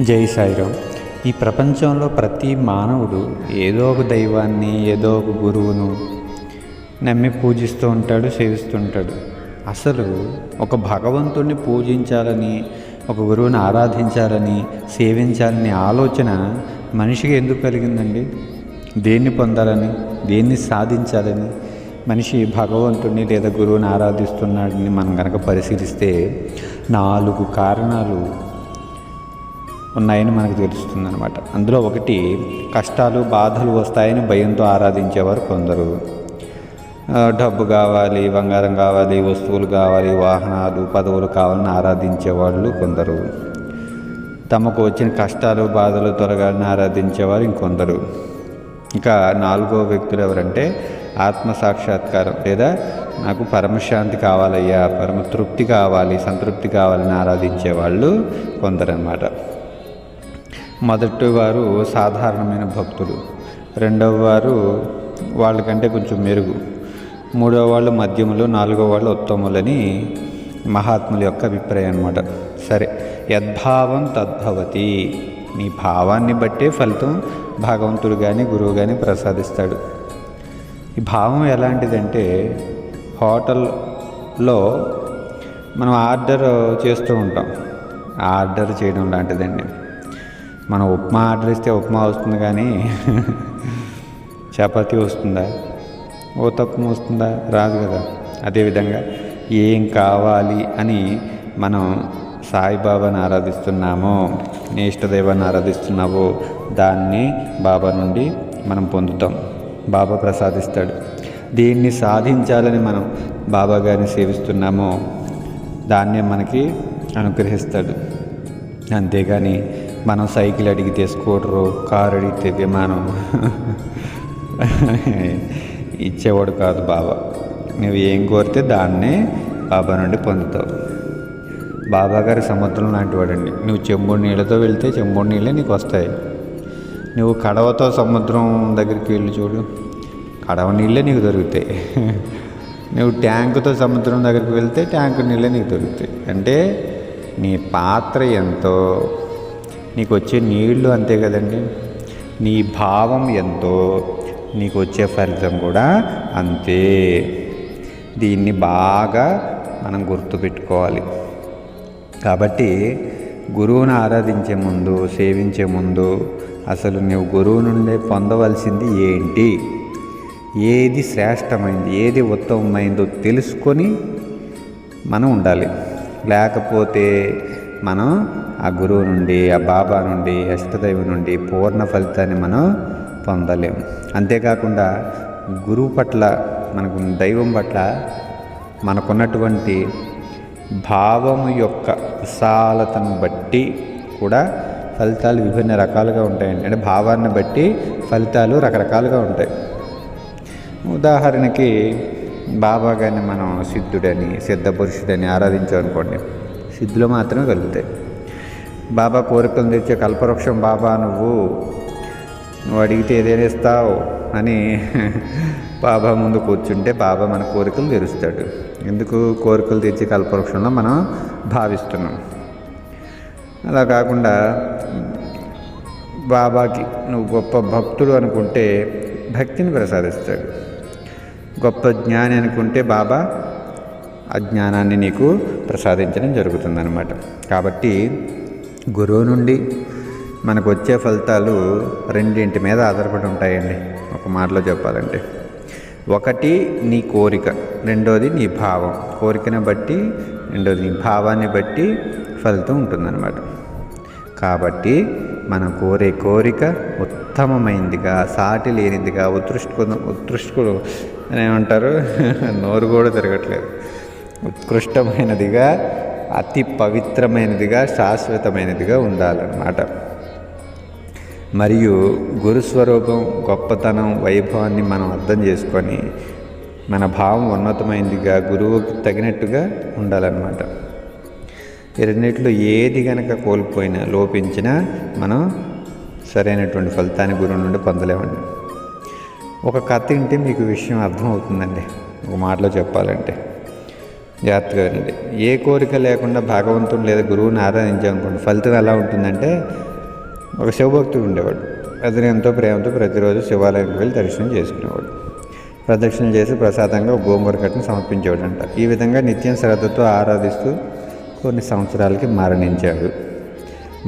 జై సాయిరామ్. ఈ ప్రపంచంలో ప్రతి మానవుడు ఏదో ఒక దైవాన్ని ఏదో ఒక గురువును నమ్మి పూజిస్తూ ఉంటాడు సేవిస్తుంటాడు అసలు ఒక భగవంతుణ్ణి పూజించాలని ఒక గురువుని ఆరాధించాలని సేవించాలని ఆలోచన మనిషికి ఎందుకు కలిగిందండి? దేన్ని పొందాలని దేన్ని సాధించాలని మనిషి భగవంతుడిని లేదా గురువుని ఆరాధిస్తున్నాడని మనం కనుక పరిశీలిస్తే నాలుగు కారణాలు ఉన్నాయని మనకు తెలుస్తుంది అనమాట అందులో ఒకటి కష్టాలు బాధలు వస్తాయని భయంతో ఆరాధించేవారు కొందరు. డబ్బు కావాలి బంగారం కావాలి వస్తువులు కావాలి వాహనాలు పదవులు కావాలని ఆరాధించే వాళ్ళు కొందరు. తమకు వచ్చిన కష్టాలు బాధలు తొలగాలని ఆరాధించేవారు ఇంకొందరు. ఇంకా నాలుగో వ్యక్తులు ఎవరంటే ఆత్మ సాక్షాత్కారం లేదా నాకు పరమశాంతి కావాలయ్యా పరమ తృప్తి కావాలి సంతృప్తి కావాలని ఆరాధించే వాళ్ళు కొందరన్నమాట. మొదటి వారు సాధారణమైన భక్తులు. రెండవ వారు వాళ్ళకంటే కొంచెం మెరుగు. మూడవ వాళ్ళు మధ్యములు నాలుగవ వాళ్ళు ఉత్తములని మహాత్ముల యొక్క అభిప్రాయం అనమాట సరే యద్భావం తద్భవతి. నీ భావాన్ని బట్టే ఫలితం భగవంతుడు కానీ గురువు కానీ ప్రసాదిస్తాడు. ఈ భావం ఎలాంటిదంటే హోటల్లో మనం ఆర్డర్ చేస్తూ ఉంటాం. ఆర్డర్ చేయడం లాంటిదండి. మనం ఉప్మా ఆర్డర్ ఇస్తే ఉప్మా వస్తుంది కానీ చపాతీ వస్తుందా? ఓ తక్కువ వస్తుందా? రాదు కదా. అదేవిధంగా ఏం కావాలి అని మనం సాయిబాబాని ఆరాధిస్తున్నామో నీ ఇష్టదైవాన్ని ఆరాధిస్తున్నావో దాన్ని బాబా నుండి మనం పొందుతాం. బాబా ప్రసాదిస్తాడు. దీన్ని సాధించాలని మనం బాబా గారిని సేవిస్తున్నామో దాన్నే మనకి అనుగ్రహిస్తాడు. అంతేగాని మనం సైకిల్ అడిగితే స్కూటరు కారు అడిగితే విమానం. ఇచ్చేవాడు కాదు బాబా నువ్వు ఏం కోరితే దాన్నే బాబా నుండి పొందుతావు. బాబా గారి సముద్రం లాంటి వాడండి. నువ్వు చెంబుడు నీళ్ళతో వెళ్తే చెంబుడు నీళ్ళే నీకు వస్తాయి. నువ్వు కడవతో సముద్రం దగ్గరికి వెళ్ళి చూడు. కడవ నీళ్ళే నీకు దొరుకుతాయి. నువ్వు ట్యాంకుతో సముద్రం దగ్గరికి వెళ్తే ట్యాంకు నీళ్ళే నీకు దొరుకుతాయి. అంటే నీ పాత్ర ఎంతో. నీకు వచ్చే నీళ్ళు అంతే కదండి. నీ భావం ఎంతో నీకు వచ్చే ఫలితం కూడా అంతే. దీన్ని బాగా మనం గుర్తుపెట్టుకోవాలి. కాబట్టి గురువుని ఆరాధించే ముందు సేవించే ముందు అసలు నువ్వు గురువు నుండే పొందవలసింది ఏంటి? ఏది శ్రేష్టమైంది ఏది ఉత్తమమైందో తెలుసుకొని మనం ఉండాలి. లేకపోతే మనం ఆ గురువు నుండి ఆ బాబా నుండి అష్టదైవం నుండి పూర్ణ ఫలితాన్ని మనం పొందలేము అంతేకాకుండా గురువు పట్ల మనకు దైవం పట్ల మనకున్నటువంటి భావము యొక్క విశాలతను బట్టి కూడా ఫలితాలు విభిన్న రకాలుగా ఉంటాయండి. అంటే భావాన్ని బట్టి ఫలితాలు రకరకాలుగా ఉంటాయి. ఉదాహరణకి బాబా గారిని మనం సిద్ధుడని సిద్ధపురుషుడని ఆరాధించామనుకోండి. సిద్ధులు మాత్రమే కలుగుతాయి. బాబా కోరికలు తెచ్చే కల్పవృక్షం బాబా నువ్వు. నువ్వు అడిగితే ఏదైనా ఇస్తావు అని బాబా ముందు కూర్చుంటే బాబా మన కోరికలు తెరుస్తాడు. ఎందుకు కోరికలు తెచ్చే కల్పవృక్షంలో మనం భావిస్తున్నాం. అలా కాకుండా బాబాకి నువ్వు గొప్ప భక్తుడు అనుకుంటే భక్తిని ప్రసాదిస్తాడు. గొప్ప జ్ఞాని అనుకుంటే బాబా ఆ జ్ఞానాన్ని నీకు ప్రసాదించడం జరుగుతుందన్నమాట. కాబట్టి గురువు నుండి మనకు వచ్చే ఫలితాలు రెండింటి మీద ఆధారపడి ఉంటాయండి. ఒక మాటలో చెప్పాలంటే ఒకటి నీ కోరిక రెండోది నీ భావం. కోరికను బట్టి రెండోది నీ భావాన్ని బట్టి ఫలితం ఉంటుందన్నమాట. కాబట్టి మనం కోరే కోరిక ఉత్తమమైనదిగా సాటి లేనిదిగా ఉత్కృష్టు ఉత్కృష్టుడు అని ఏమంటారు? నోరు కూడా తిరగట్లేదు. ఉత్కృష్టమైనదిగా అతి పవిత్రమైనదిగా శాశ్వతమైనదిగా ఉండాలన్నమాట. మరియు గురుస్వరూపం గొప్పతనం వైభవాన్ని మనం అర్థం చేసుకొని మన భావం ఉన్నతమైనదిగా గురువుకి తగినట్టుగా ఉండాలన్నమాట. ఈ రెండిట్లో ఏది కనుక కోల్పోయినా లోపించినా మనం సరైనటువంటి ఫలితాన్ని గురువు నుండి పొందలేమండి. ఒక కథ వింటే మీకు విషయం అర్థమవుతుందండి. ఒక మాటలో చెప్పాలంటే. జాగ్రత్తగా వినండి. ఏ కోరిక లేకుండా భగవంతుడు లేదా గురువుని ఆరాధించామనుకోండి ఫలితం ఎలా ఉంటుందంటే ఒక శివభక్తుడు ఉండేవాడు. అతను ఎంతో ప్రేమతో ప్రతిరోజు శివాలయానికి వెళ్ళి దర్శనం చేసుకునేవాడు. ప్రదక్షిణ చేసి ప్రసాదంగా ఒక గోంగూర కట్టను సమర్పించేవాడంట. ఈ విధంగా నిత్యం శ్రద్ధతో ఆరాధిస్తూ కొన్ని సంవత్సరాలకి మరణించాడు.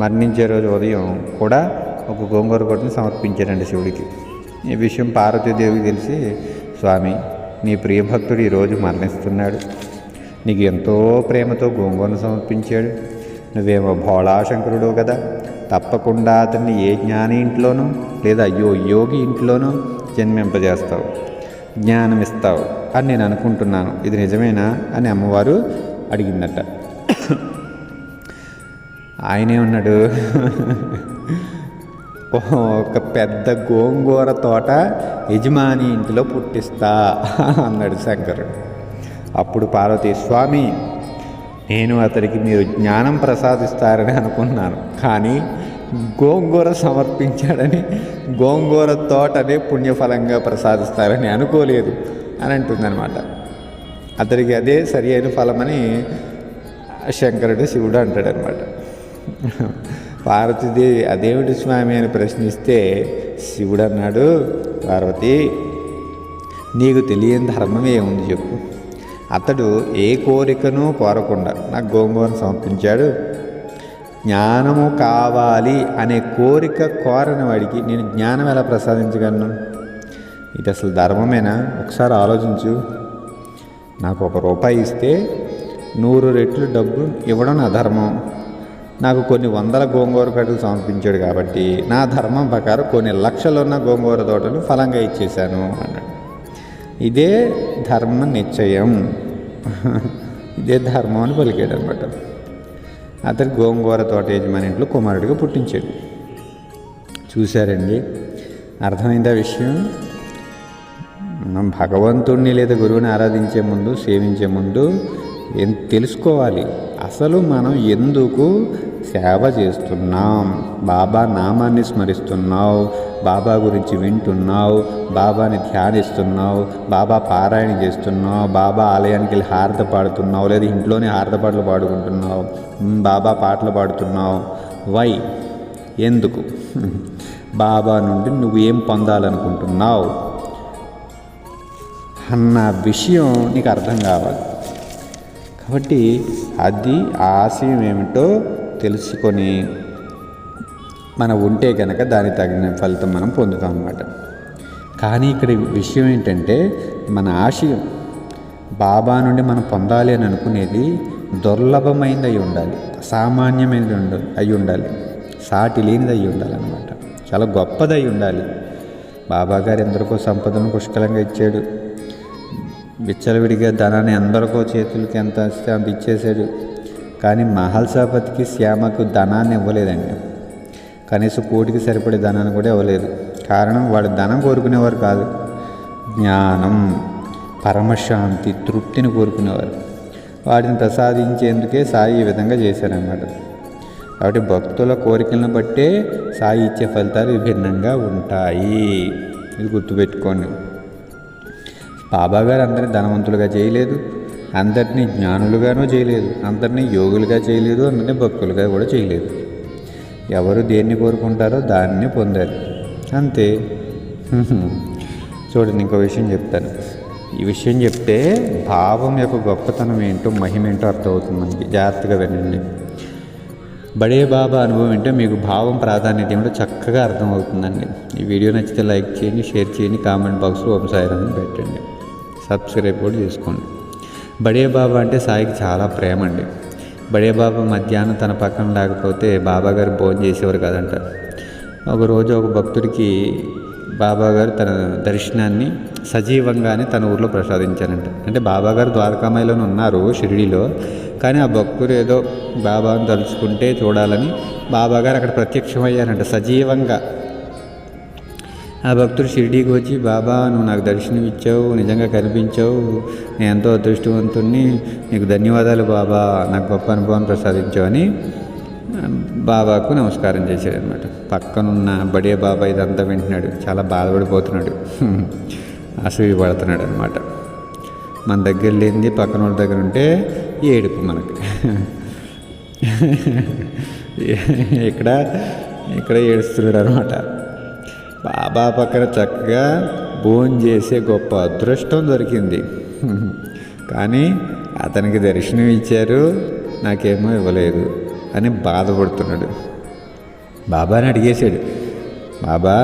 మరణించే రోజు ఉదయం కూడా ఒక గోంగూర కట్టను సమర్పించాడండి శివుడికి. ఈ విషయం పార్వతీదేవికి తెలిసి స్వామి నీ ప్రియభక్తుడు ఈరోజు మరణిస్తున్నాడు. నీకు ఎంతో ప్రేమతో గోంగూరను సమర్పించాడు. నువ్వేమో భోళాశంకరుడు కదా. తప్పకుండా అతన్ని ఏ జ్ఞాని ఇంట్లోనూ లేదా అయ్యో యోగి ఇంట్లోనూ జన్మింపజేస్తావు. జ్ఞానం ఇస్తావు అని నేను అనుకుంటున్నాను. ఇది నిజమేనా అని అమ్మవారు అడిగిందట. ఆయనే ఉన్నాడు. ఒక పెద్ద గోంగూర తోట యజమాని ఇంటిలో పుట్టిస్తా అన్నాడు శంకరుడు. అప్పుడు పార్వతి స్వామి నేను అతడికి మీరు జ్ఞానం ప్రసాదిస్తారని అనుకున్నాను. కానీ గోంగూర సమర్పించాడని గోంగూర తోటనే పుణ్యఫలంగా ప్రసాదిస్తారని అనుకోలేదు అని అంటుందన్నమాట. అతడికి అదే సరి అయిన ఫలమని శంకరుడు శివుడు అంటాడనమాట పార్వతీదేవి అదేమిటి స్వామి అని ప్రశ్నిస్తే శివుడు అన్నాడు పార్వతి నీకు తెలియని ధర్మం ఏముంది చెప్పు. అతడు ఏ కోరికను కోరకుండా నాకు గోంగూరను సమర్పించాడు. జ్ఞానము కావాలి అనే కోరిక కోరని వాడికి నేను జ్ఞానం ఎలా ప్రసాదించగలను? ఇది అసలు ధర్మమేనా? ఒకసారి ఆలోచించు. నాకు ఒక రూపాయి ఇస్తే నూరు రెట్లు డబ్బు ఇవ్వడం నా ధర్మం. నాకు కొన్ని వందల గోంగూర కట్టలు సమర్పించాడు కాబట్టి నా ధర్మం ప్రకారం కొన్ని లక్షలున్న గోంగూర తోటలు ఫలంగా ఇచ్చేశాను అన్నాడు. ఇదే ధర్మ నిశ్చయం. ఇదే ధర్మం అని పలికాడు అనమాట అతడు గోంగూర తోట యజమాని ఇంట్లో కుమారుడిగా పుట్టించాడు. చూశారండి అర్థమైందా విషయం? మనం భగవంతుణ్ణి లేదా గురువుని ఆరాధించే ముందు సేవించే ముందు ఏం తెలుసుకోవాలి? అసలు మనం ఎందుకు సేవ చేస్తున్నాం? బాబా నామాన్ని స్మరిస్తున్నావు బాబా గురించి వింటున్నావు బాబాని ధ్యానిస్తున్నావు బాబా పారాయణ చేస్తున్నావు బాబా ఆలయానికి వెళ్ళి హారత పాడుతున్నావు లేదా ఇంట్లోనే హారత పాటలు పాడుకుంటున్నావు బాబా పాటలు పాడుతున్నావు. వై? ఎందుకు? బాబా నుండి నువ్వు ఏం పొందాలనుకుంటున్నావు? అన్న విషయం నీకు అర్థం కావాలి. కాబట్టి అది ఆశయం ఏమిటో తెలుసుకొని మనం ఉంటే కనుక దానికి తగిన ఫలితం మనం పొందుతాం అన్నమాట. కానీ ఇక్కడ విషయం ఏంటంటే మన ఆశయం బాబా నుండి మనం పొందాలి అని అనుకునేది దుర్లభమైనది అయి ఉండాలి సామాన్యమైనది ఉండ అయి ఉండాలి సాటి లేనిది అయి ఉండాలి అనమాట చాలా గొప్పది అయి ఉండాలి. బాబా గారు ఎందరికో సంపదను పుష్కలంగా ఇచ్చాడు. విచ్చలవిడిగా ధనాన్ని అందరికో చేతులకి ఎంత వస్తే అంత ఇచ్చేసాడు కానీ మహల్సాపతికి శ్యామకు ధనాన్ని ఇవ్వలేదండి. కనీసం కోటికి సరిపడే ధనాన్ని కూడా ఇవ్వలేదు. కారణం వాడు ధనం కోరుకునేవారు కాదు. జ్ఞానం పరమశాంతి తృప్తిని కోరుకునేవారు. వాటిని ప్రసాదించేందుకే సాయి ఈ విధంగా చేశారన్నమాట. కాబట్టి భక్తుల కోరికలను బట్టే సాయి ఇచ్చే ఫలితాలు విభిన్నంగా ఉంటాయి. ఇది గుర్తుపెట్టుకోండి. బాబాగారు అందరినీ ధనవంతులుగా చేయలేదు. అందరినీ జ్ఞానులుగానూ చేయలేదు. అందరినీ యోగులుగా చేయలేదు. అందరినీ భక్తులుగా కూడా చేయలేదు. ఎవరు దేన్ని కోరుకుంటారో దాన్ని పొందారు. అంతే. చూడండి ఇంకో విషయం చెప్తాను. ఈ విషయం చెప్తే భావం యొక్క గొప్పతనం ఏంటో మహిమ ఏంటో అర్థమవుతుంది మనకి. జాగ్రత్తగా వినండి. బడే బాబా అనుభవం ఏంటో మీకు భావం ప్రాధాన్యత ఏమిటో చక్కగా అర్థమవుతుందండి. ఈ వీడియో నచ్చితే లైక్ చేయండి షేర్ చేయండి కామెంట్ బాక్స్లో ఓం పెట్టండి. సబ్స్క్రైబ్ కూడా చేసుకోండి. బడే బాబా అంటే సాయికి చాలా ప్రేమ అండి బడే బాబా మధ్యాహ్నం తన పక్కన లేకపోతే బాబాగారు భోజనం చేసేవారు కదంట. ఒకరోజు ఒక భక్తుడికి బాబాగారు తన దర్శనాన్ని సజీవంగానే తన ఊర్లో ప్రసాదించారంట. అంటే బాబాగారు ద్వారకామాయిలోనే ఉన్నారు షిరిడీలో. కానీ ఆ భక్తుడు ఏదో బాబాను తలుచుకుంటే చూడాలని బాబాగారు అక్కడ ప్రత్యక్షమయ్యారంట. సజీవంగా ఆ భక్తుడు షిరిడీకి వచ్చి బాబా నువ్వు నాకు దర్శనం ఇచ్చావు నిజంగా కనిపించావు. నేను ఎంతో అదృష్టవంతుణ్ణి. నీకు ధన్యవాదాలు బాబా. నాకు గొప్ప అనుభవం ప్రసాదించావని బాబాకు నమస్కారం చేశాడనమాట పక్కనున్న బడే బాబా ఇదంతా వింటున్నాడు. చాలా బాధపడిపోతున్నాడు. అసూయ పడుతున్నాడు అనమాట మన దగ్గర లేనిది పక్కన వాళ్ళ దగ్గర ఉంటే ఏడుపు మనకి. ఇక్కడ ఇక్కడ ఏడుస్తున్నాడు అనమాట బాబా పక్కన చక్కగా భోజనం చేసే గొప్ప అదృష్టం దొరికింది. కానీ అతనికి దర్శనం ఇచ్చారు నాకేమో ఇవ్వలేదు అని బాధపడుతున్నాడు. బాబాని అడిగేశాడు బాబా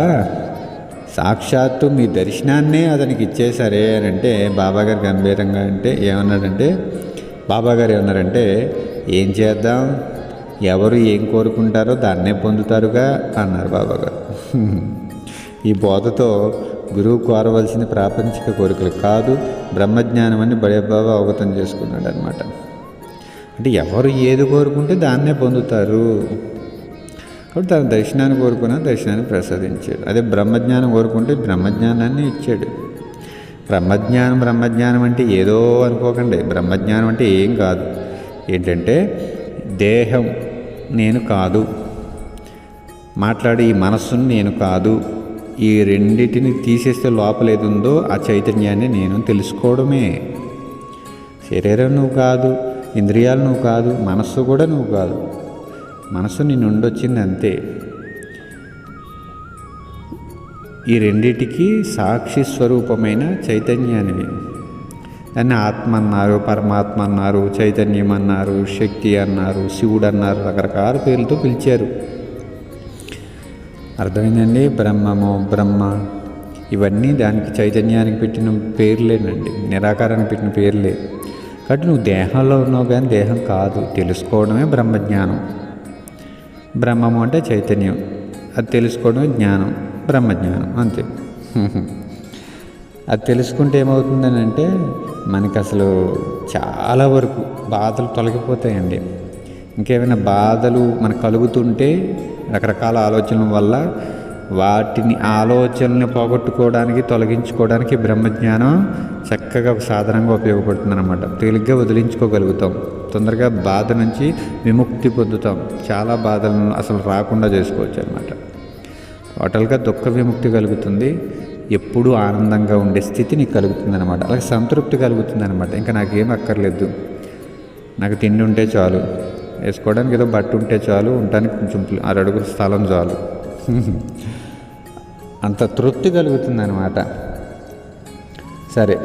సాక్షాత్తు మీ దర్శనాన్నే అతనికి ఇచ్చేసరే అని అంటే బాబాగారు గంభీరంగా అంటే ఏమన్నాడంటే బాబాగారు ఏమన్నారంటే ఏం చేద్దాం? ఎవరు ఏం కోరుకుంటారో దాన్నే పొందుతారుగా అన్నారు బాబాగారు ఈ బోధతో గురువు కోరవలసిన ప్రాపంచిక కోరికలు కాదు బ్రహ్మజ్ఞానం అని బడేబాబా అవగతం చేసుకున్నాడు అనమాట అంటే ఎవరు ఏది కోరుకుంటే దాన్నే పొందుతారు. కాబట్టి తన దర్శనాన్ని కోరుకున్న దర్శనాన్ని ప్రసాదించాడు. అదే బ్రహ్మజ్ఞానం కోరుకుంటే బ్రహ్మజ్ఞానాన్ని ఇచ్చాడు. బ్రహ్మజ్ఞానం బ్రహ్మజ్ఞానం అంటే ఏదో అనుకోకండి. బ్రహ్మజ్ఞానం అంటే ఏం కాదు. ఏంటంటే దేహం నేను కాదు. మాట్లాడే ఈ మనస్సును నేను కాదు. ఈ రెండింటిని తీసేస్తే లోపల ఆ చైతన్యాన్ని నేను తెలుసుకోవడమే. శరీరం నువ్వు కాదు ఇంద్రియాలు నువ్వు కాదు మనస్సు కూడా నువ్వు కాదు. మనసు నీ నుండి వచ్చింది అంతే. ఈ రెండిటికి సాక్షి స్వరూపమైన చైతన్యానివి. దాన్ని ఆత్మ అన్నారు పరమాత్మ అన్నారు చైతన్యం అన్నారు శక్తి అన్నారు శివుడు అన్నారు రకరకాల పేర్లతో పిలిచారు. అర్థమైందండి? బ్రహ్మము బ్రహ్మ. ఇవన్నీ దానికి చైతన్యానికి పెట్టిన పేర్లేనండి. నిరాకారానికి పెట్టిన పేర్లే. కాబట్టి నువ్వు దేహంలో ఉన్నావు కానీ దేహం కాదు. తెలుసుకోవడమే బ్రహ్మజ్ఞానం. బ్రహ్మము అంటే చైతన్యం. అది తెలుసుకోవడమే జ్ఞానం. బ్రహ్మజ్ఞానం. అంతే. అది తెలుసుకుంటే ఏమవుతుందని అంటే మనకి అసలు చాలా వరకు బాధలు తొలగిపోతాయండి. ఇంకేమైనా బాధలు మనకు కలుగుతుంటే రకరకాల ఆలోచనల వల్ల వాటిని ఆలోచనల్ని పోగొట్టుకోవడానికి తొలగించుకోవడానికి బ్రహ్మజ్ఞానం చక్కగా ఒక సాధనంగా ఉపయోగపడుతుంది అనమాట తేలిగ్గా వదిలించుకోగలుగుతాం. తొందరగా బాధ నుంచి విముక్తి పొందుతాం. చాలా బాధలను అసలు రాకుండా చేసుకోవచ్చు అనమాట టోటల్గా దుఃఖ విముక్తి కలుగుతుంది. ఎప్పుడూ ఆనందంగా ఉండే స్థితి నీకు కలుగుతుంది అనమాట అలాగే సంతృప్తి కలుగుతుంది అనమాట ఇంకా నాకేం అక్కర్లేదు. నాకు తిండి ఉంటే చాలు. వేసుకోవడానికి ఏదో బట్ట ఉంటే చాలు ఉండడానికి కొంచెం అరడుగుల స్థలం చాలు. అంత తృప్తి కలుగుతుంది అనమాట సరే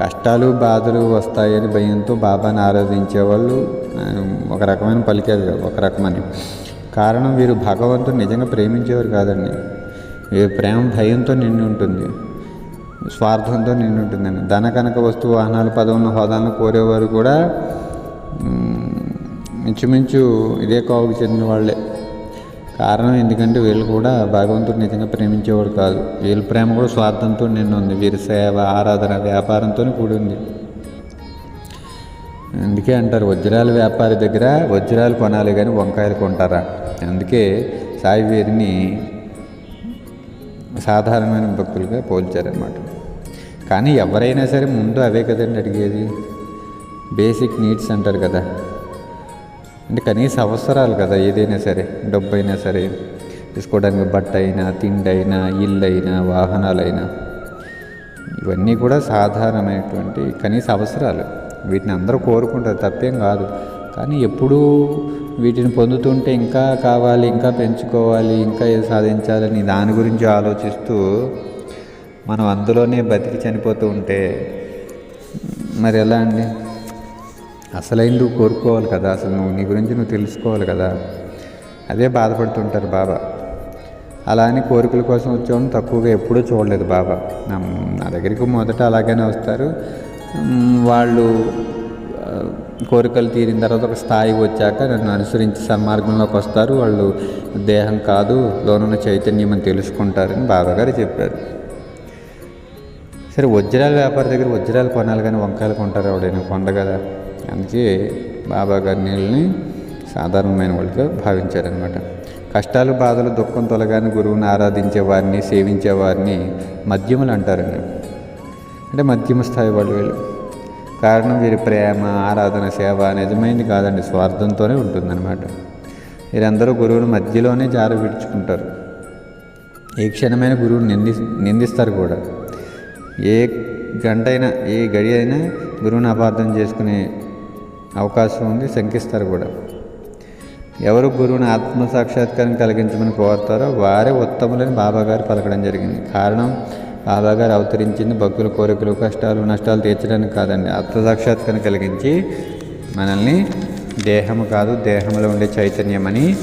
కష్టాలు బాధలు వస్తాయని భయంతో బాబాని ఆరాధించేవాళ్ళు ఒక రకమైన పలికేది ఒక రకమని. కారణం వీరు భగవంతుని నిజంగా ప్రేమించేవారు కాదండి. వీరు ప్రేమ భయంతో నిండి ఉంటుంది. స్వార్థంతో నిండి ఉంటుందండి. ధన కనక వస్తువు వాహనాలు పదవులను హోదాలను కోరేవారు కూడా ఇంచుమించు ఇదే కోవకు చెందిన వాళ్ళే. కారణం ఎందుకంటే వీళ్ళు కూడా భగవంతుడు నిజంగా ప్రేమించేవాడు కాదు. వీళ్ళ ప్రేమ కూడా స్వార్థంతో నిన్న ఉంది. వీరి సేవ ఆరాధన వ్యాపారంతో కూడి ఉంది. అందుకే అంటారు వజ్రాల వ్యాపారి దగ్గర వజ్రాలు కొనాలి కానీ వంకాయలు కొంటారా? అందుకే సాయి వీరిని సాధారణమైన భక్తులుగా పోల్చారనమాట కానీ ఎవరైనా సరే ముందు అవే కదండి అడిగేది? బేసిక్ నీడ్స్ అంటారు కదా. అంటే కనీస అవసరాలు కదా ఏదైనా సరే డబ్బు అయినా సరే. తీసుకోవడానికి బట్ట అయినా తిండి అయినా ఇల్లు అయినా వాహనాలైనా. ఇవన్నీ కూడా సాధారణమైనటువంటి కనీస అవసరాలు. వీటిని అందరూ కోరుకుంటారు తప్పేం కాదు. కానీ ఎప్పుడూ వీటిని పొందుతుంటే ఇంకా కావాలి ఇంకా పెంచుకోవాలి ఇంకా సాధించాలని దాని గురించి ఆలోచిస్తూ మనం అందులోనే బతికి చనిపోతూ ఉంటే మరి ఎలా అండి? అసలైంది కోరుకోవాలి కదా అసలు నువ్వు నీ గురించి నువ్వు తెలుసుకోవాలి కదా. అదే బాధపడుతుంటారు బాబా. అలా అని కోరికల కోసం వచ్చేవాడిని తక్కువగా ఎప్పుడూ చూడలేదు బాబా. నా దగ్గరికి మొదట అలాగనే వస్తారు. వాళ్ళు కోరికలు తీరిన తర్వాత ఒక స్థాయికి వచ్చాక నన్ను అనుసరించి సన్మార్గంలోకి వస్తారు. వాళ్ళు దేహం కాదు లోనున్న చైతన్యం అని తెలుసుకుంటారని బాబాగారు చెప్పారు. సరే వజ్రాల వ్యాపారి దగ్గర వజ్రాలు కొనాలి కానీ వంకాయలు కొంటారు ఎవడైనా కొండ కదా. అందుకే బాబా గారి నీళ్ళని సాధారణమైన వాళ్ళుగా భావించారనమాట కష్టాలు బాధలు దుఃఖం తొలగాని గురువుని ఆరాధించే వారిని సేవించే వారిని మధ్యములు అంటారండి. అంటే మధ్యమ స్థాయి వాళ్ళు వీళ్ళు. కారణం వీరి ప్రేమ ఆరాధన సేవ నిజమైంది కాదండి. స్వార్థంతోనే ఉంటుందన్నమాట. వీరందరూ గురువుని మధ్యలోనే జారు విడుచుకుంటారు. ఏ క్షణమైన గురువుని నింది నిందిస్తారు కూడా. ఏ గంట అయినా ఏ గడి అయినా గురువుని అపార్థం చేసుకునే అవకాశం ఉంది శంకిస్తారు కూడా. ఎవరు గురువుని ఆత్మసాక్షాత్కారం కలిగించమని కోరుతారో వారే ఉత్తములని బాబాగారు పలకడం జరిగింది. కారణం బాబాగారు అవతరించింది భక్తుల కోరికలు కష్టాలు నష్టాలు తీర్చడానికి కాదండి. ఆత్మసాక్షాత్కారం కలిగించి మనల్ని దేహము కాదు దేహంలో ఉండే చైతన్యమని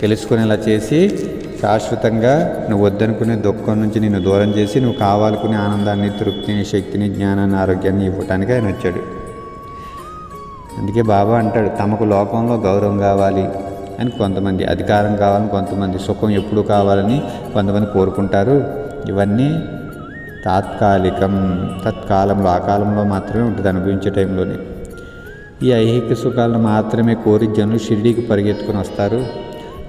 తెలుసుకునేలా చేసి శాశ్వతంగా నువ్వు వద్దనుకునే దుఃఖం నుంచి నిన్ను దూరం చేసి నువ్వు కావాలనుకునే ఆనందాన్ని తృప్తిని శక్తిని జ్ఞానాన్ని ఆరోగ్యాన్ని ఇవ్వటానికి ఆయన వచ్చాడు. అందుకే బాబా అంటాడు తమకు లోకంలో గౌరవం కావాలి అని కొంతమంది అధికారం కావాలని కొంతమంది సుఖం ఎప్పుడు కావాలని కొంతమంది కోరుకుంటారు. ఇవన్నీ తాత్కాలికం తత్కాలంలో ఆ కాలంలో మాత్రమే ఉంటుంది అనుభవించే టైంలోనే. ఈ ఐహిక సుఖాలను మాత్రమే కోరి జనులు షిరిడీకి పరిగెత్తుకుని వస్తారు.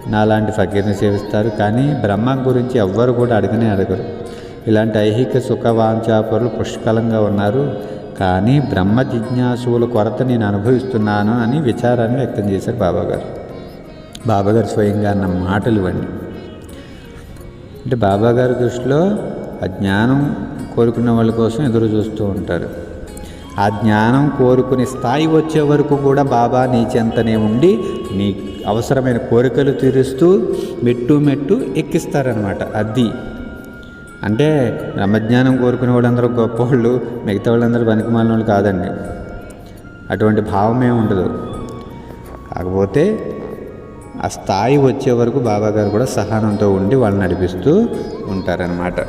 నాలాంటి ఫకీర్ని సేవిస్తారు కానీ బ్రహ్మ గురించి ఎవ్వరు కూడా అడగనే అడగరు. ఇలాంటి ఐహిక సుఖ వాంఛాపరులు పుష్కలంగా ఉన్నారు. కానీ బ్రహ్మ జిజ్ఞాసువుల కొరత నేను అనుభవిస్తున్నాను అని విచారాన్ని వ్యక్తం చేశారు బాబాగారు. బాబాగారు స్వయంగా అన్న మాటలు ఇవ్వండి. అంటే బాబాగారి దృష్టిలో ఆ జ్ఞానం కోరుకున్న వాళ్ళ కోసం ఎదురు చూస్తూ ఉంటారు. ఆ జ్ఞానం కోరుకునే స్థాయి వచ్చే వరకు కూడా బాబా నీ చెంతనే ఉండి నీ అవసరమైన కోరికలు తీరుస్తూ మెట్టు మెట్టు ఎక్కిస్తారనమాట అది అంటే బ్రహ్మజ్ఞానం కోరుకునే వాళ్ళందరూ గొప్పవాళ్ళు మిగతా వాళ్ళందరూ పనికిమాలిన వాళ్ళు కాదండి. అటువంటి భావమే ఉండదు. కాకపోతే ఆ స్థాయి వచ్చే వరకు బాబాగారు కూడా సహనంతో ఉండి వాళ్ళు నడిపిస్తూ ఉంటారనమాట